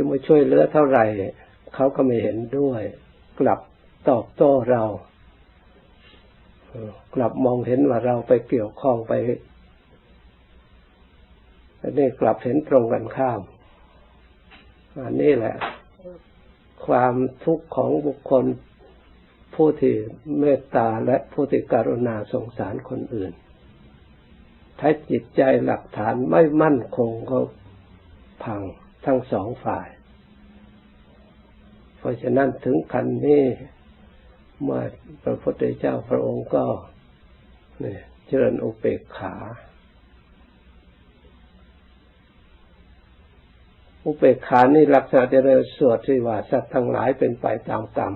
ที่มาช่วยเหลือเท่าไหร่เขาก็ไม่เห็นด้วย กลับตอบโต้เรากลับมองเห็นว่าเราไปเกี่ยวข้องไปอันนี้กลับเห็นตรงกันข้าม อันนี้แหละ ความทุกข์ของบุคคลผู้ที่เมตตาและผู้ที่กรุณาสงสารคนอื่น ถ้าจิตใจหลักฐานไม่มั่นคงก็พัง ทั้งสองฝ่าย เพราะฉะนั้นถึงคันนี้เมื่อพระพุทธเจ้าพระองค์ก็เนี่ยเจริญอุเบกขา อุเบกขานี่ลักษณะเจริญสวดที่ว่าสัตว์ทั้งหลายเป็นไปตามกรรม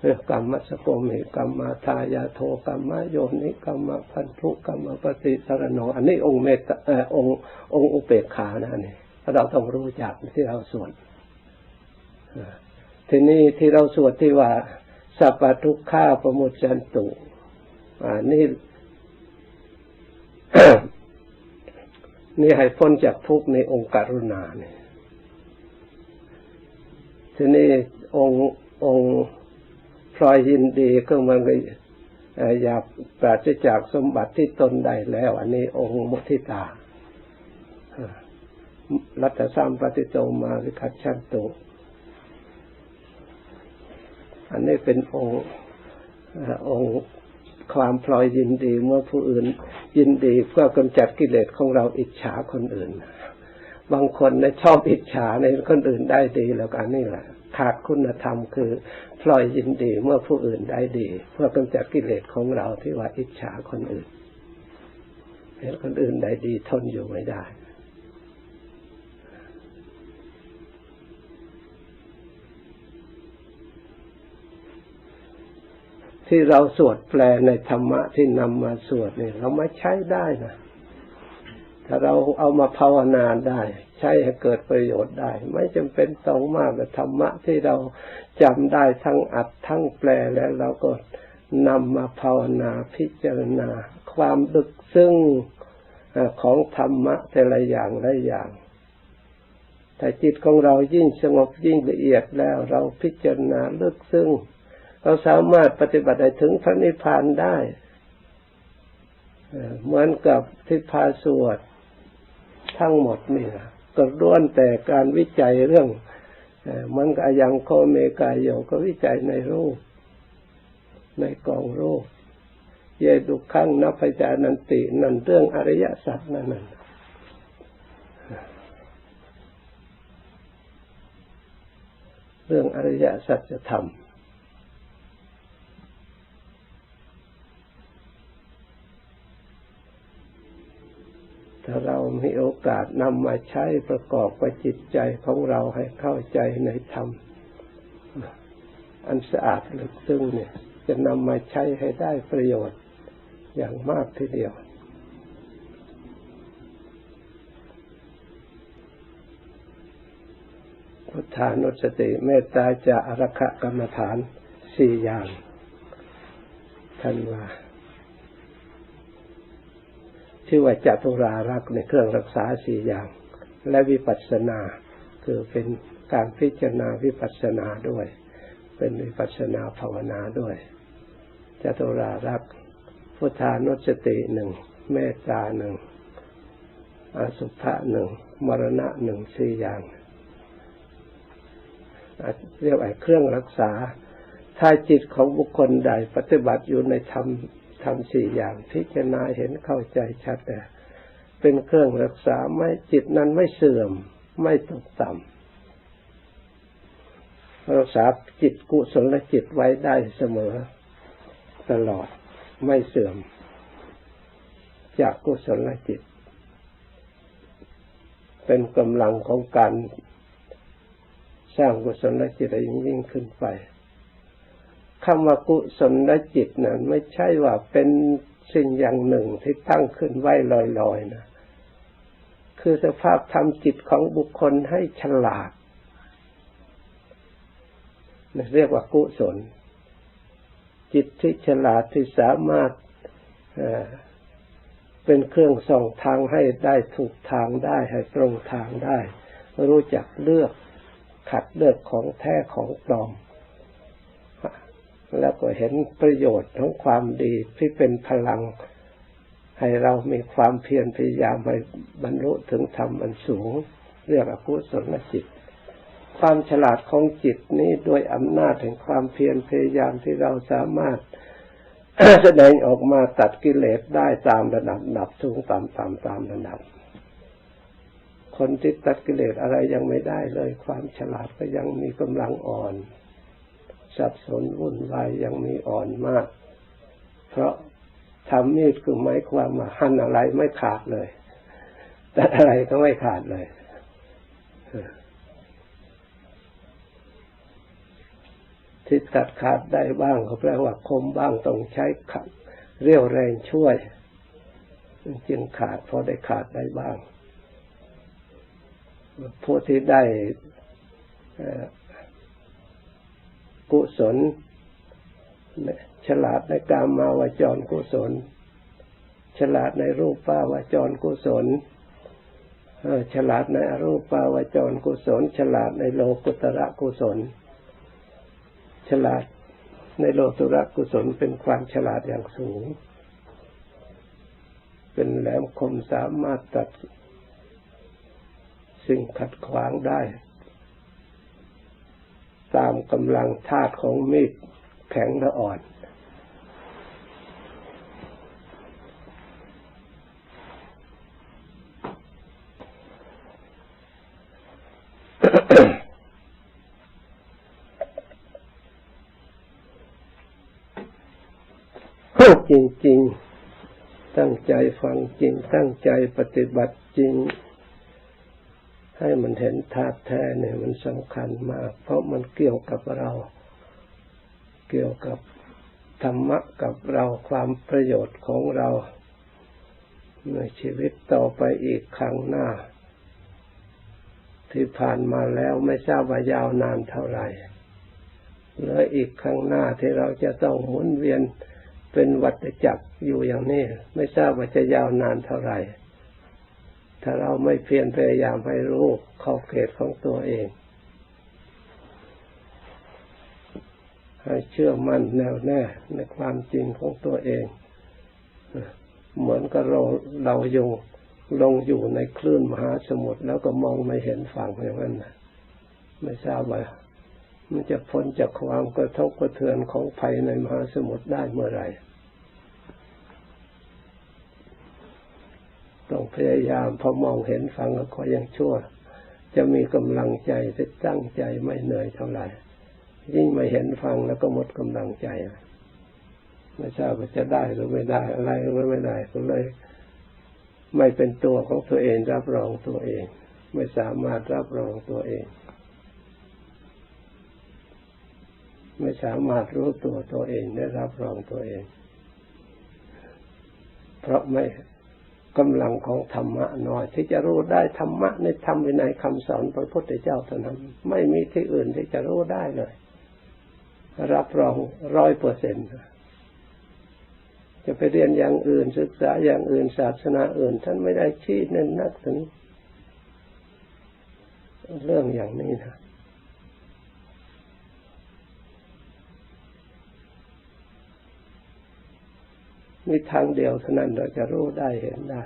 เรื่องกรรมมัสโกมิกรรมมาทายาโทกรรมโยนิกรรมพันธุกรรมปฏิสารโนอันนี้องค์เมตตาองค์องค์อุเบกขานะนี่ เราต้องรู้จักที่เราสวดทีนี้ที่เราสวดที่ว่าสัพพทุกข้าประมุจันตุอ่านี่ นี่ให้พ้นจากทุกข์ในองค์การุณาเนี่ยทีนี้องค์องค์พลอยยินดีก็มันก็อยากปราศจากสมบัติที่ตนใดแล้ว อันนี้องค์มุทิตา รัตสามปฏิโตมาวิคัตชันตุอันนี้เป็นองค์องค์ความพลอยยินดีเมื่อผู้อื่น ยินดีเพื่อกำจัดกิเลสของเราอิจฉาคนอื่น บางคนนะชอบอิจฉาในคนอื่นได้ดีแล้วกันนี่แหละขาดคุณธรรมคือพลอยยินดีเมื่อผู้อื่นได้ดี เพื่อกำจัดกิเลสของเราที่ว่าอิจฉาคนอื่นเห็นคนอื่นได้ดีทนอยู่ไม่ได้ ที่เราสวดแปลในธรรมะที่นำมาสวดเนี่ยเราไม่ใช้ได้นะถ้าเราเอามาภาวนาได้ ใช้ให้เกิดประโยชน์ได้ ไม่จำเป็นต้องมากแต่ธรรมะที่เราจำได้ทั้งอัดทั้งแปลแล้วเราก็นำมาภาวนาพิจารณา ความดึกซึ่งของธรรมะแต่ละอย่างละอย่างแต่จิตของเรายิ่งสงบยิ่งละเอียดแล้วเราพิจารณาลึกซึ้ง เราสามารถปฏิบัติได้ถึงพระนิพพานได้เหมือนกับทิพาสวดทั้งหมดนี่นะก็ล้วนแต่การวิจัยเรื่องมันก็ยังโคเมกายโยก็วิจัยในรูป ในกองรูป เยดุขังนัพจานันติ นั่นเรื่องอริยสัจนั่นนั่นเรื่องอริยสัจธรรมถ้าเรามี นำมาใช้ประกอบกับจิตใจของเราให้เข้าใจในธรรม อันสะอาดลึกซึ้งเนี่ย จะนำมาใช้ให้ได้ประโยชน์อย่างมากทีเดียว พุทธานุสติเมตตาจะอรคะกรรมฐานสี่อย่างท่านว่า ชื่อว่าจตุรารักในเครื่องรักษาสี่อย่าง และวิปัสสนา คือเป็นการพิจารณาวิปัสสนาด้วย เป็นวิปัสสนาภาวนาด้วยจตุรารักพุทธานุสติหนึ่งเมตตาหนึ่งอสุภะหนึ่งมรณะหนึ่งสี่อย่างเรียกว่าเครื่องรักษา ถ้าจิตของบุคคลใดปฏิบัติอยู่ในธรรม ทำสี่อย่างพิจารณาเห็นเข้าใจชัดแต่เป็นเครื่องรักษาไม่จิตนั้นไม่เสื่อม ไม่ตกต่ำรักษาจิตกุศลจิตไว้ได้เสมอ ตลอดไม่เสื่อม จากกุศลจิต เป็นกำลังของการสร้างกุศลจิตยิ่งยิ่งขึ้นไป คำว่ากุศลจิตนั้นไม่ใช่ว่าเป็นสิ่งอย่างหนึ่งที่ตั้งขึ้นไว้ลอยๆนะ คือสภาพทำจิตของบุคคลให้ฉลาดเรียกว่ากุศล จิตที่ฉลาดที่สามารถเป็นเครื่องส่องทางให้ได้ถูกทางได้ให้ตรงทางได้ รู้จักเลือกขัดเลือกของแท้ของปลอม แล้วก็เห็นประโยชน์ของความดีที่เป็นพลัง ให้เรามีความเพียรพยายามให้บรรลุถึงธรรมอันสูง เรียกอกุศลจิต ความฉลาดของจิตนี้ด้วยอำนาจแห่งความเพียรพยายามที่เราสามารถแสดงออกมาตัดกิเลสได้ตามระดับดับสูงตามตามตามระดับ คนที่ตัดกิเลสอะไรยังไม่ได้เลย ความฉลาดก็ยังมีกำลังอ่อน สับสนวุ่นวายยังมีอ่อนมาก เพราะทำมีดคือไม้ความว่าหั่นอะไรไม่ขาดเลย แตัดอะไรก็ไม่ขาดเลยที่ตัดขาดได้บ้างเขาแปลว่าคมบ้างต้องใช้ขัดเรียวแรงช่วยจึงขาดพอได้ขาดได้บ้างผู้ที่ได้ กุศล ฉลาดในกามมาวจรกุศล ฉลาดในรูปปาวจรกุศลฉลาดในอรูปปาวจรกุศล ฉลาดในโลกุตระกุศล ฉลาดในโลตุระกุศลเป็นความฉลาดอย่างสูง เป็นแหลมคมสามารถตัดสิ่งขัดขวางได้ ตามกำลังธาตุของมีดแข็งและอ่อน จริง ๆ ตั้งใจฟังจริง ตั้งใจปฏิบัติจริง ให้มันเห็นธาตุแท้เนี่ยมันสำคัญมาก เพราะมันเกี่ยวกับเรา เกี่ยวกับธรรมะกับเราความประโยชน์ของเราในชีวิตต่อไปอีกครั้งหน้า ที่ผ่านมาแล้วไม่ทราบว่ายาวนานเท่าไหร่แลยอีกครั้งหน้าที่เราจะต้องหมุนเวียนเป็นวัฏจักรอยู่อย่างนี้ ไม่ทราบว่าจะยาวนานเท่าไหร่ ถ้าเราไม่เพียรพยายามให้รู้ขอบเขตของตัวเอง ให้เชื่อมั่นแน่วแน่ในความจริงของตัวเอง เหมือนกับเราเรายงลงอยู่ในคลื่นมหาสมุทรแล้วก็มองไม่เห็นฝั่งอย่างนั้นนะไม่ทราบว่ามันจะพ้นจากความกระทบกระเทือนของภัยในมหาสมุทรได้เมื่อไหร่ ต้องพยายามพอมองเห็นฟังก็ยังชั่ว จะมีกำลังใจจะตั้งใจไม่เหนื่อยเท่าไหร่ ยิ่งไม่เห็นฟังแล้วก็หมดกำลังใจไม่ทราบว่าจะได้หรือไม่ได้อะไรหรือไม่ได้ก็เลย ไม่เป็นตัวของตัวเองรับรองตัวเอง ไม่สามารถรับรองตัวเอง ไม่สามารถรู้ตัวตัวเองได้รับรองตัวเอง เพราะไม่ กำลังของธรรมะน้อย ที่จะรู้ได้ธรรมะในธรรมในคำสอนพระพุทธเจ้าเท่านั้น ไม่มีที่อื่นที่จะรู้ได้เลย รับรองร้อยเปอร์เซ็นต์จะไปเรียนอย่างอื่นศึกษาอย่างอื่นศาสนาอื่น ท่านไม่ได้ชี้เน้นนักถึงเรื่องอย่างนี้นะ มีทางเดียวเท่านั้นเราจะรู้ได้เห็นได้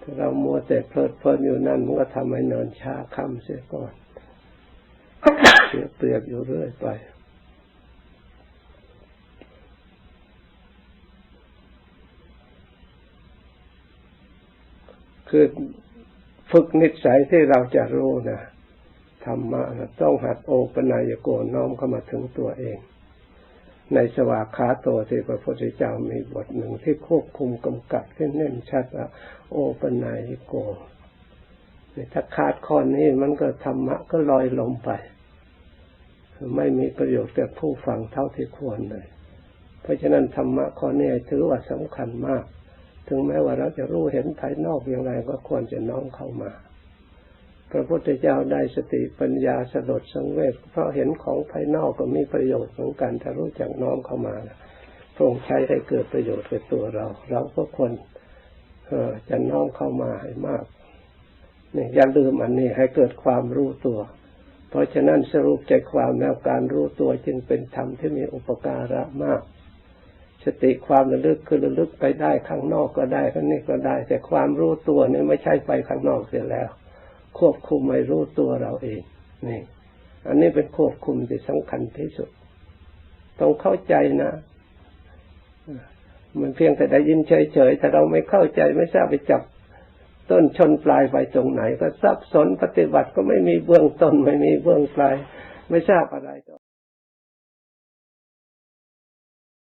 ถ้าเรามัวแต่เพลิดเพลินอยู่นั่นมันก็ทำให้นอนช้าค่ำเสียก่อนเสียเปรียบอยู่เรื่อยไปคือฝึกนิสัยที่เราจะรู้นะ ธรรมะต้องหัดโอปนายโกน้อมเข้ามาถึงตัวเอง ในสวากขาโตที่พระพุทธเจ้ามีบทหนึ่งที่ควบคุมกำกับขึ้นเน้นชัดว่าโอปนายโกถ้าขาดข้อนี้มันก็ธรรมะก็ลอยลมไป ไม่มีประโยชน์แก่ผู้ฟังเท่าที่ควรเลย เพราะฉะนั้นธรรมะข้อนี้ถือว่าสำคัญมาก ถึงแม้ว่าเราจะรู้เห็นภายนอกอย่างไรก็ควรจะน้อมเข้ามา พระพุทธเจ้าได้สติปัญญาสลดสังเวชเพราะเห็นของภายนอกก็มีประโยชน์ของการถ้ารู้จักน้อมเข้ามาพระองค์ใช้ให้เกิดประโยชน์กับตัวเรา เราก็ควรจะน้อมเข้ามาให้มากนี่อย่าลืมอันนี้ให้เกิดความรู้ตัว เพราะฉะนั้นสรุปใจความแล้วการรู้ตัวจึงเป็นธรรมที่มีอุปการะมาก สติความระลึกคือระลึกไปได้ข้างนอกก็ได้ข้างนี้ก็ได้ แต่ความรู้ตัวเนี่ยไม่ใช่ไปข้างนอกเสียแล้ว ควบคุมไม่รู้ตัวเราเองนี่อันนี้เป็นควบคุมที่สำคัญที่สุด ต้องเข้าใจนะมันเพียงแต่ได้ยินเฉยๆแต่เราไม่เข้าใจไม่ทราบไปจับต้นชนปลายไปตรงไหน ก็ซับสนปฏิบัติก็ไม่มีเบื้องต้นไม่มีเบื้องปลาย ไม่ทราบอะไร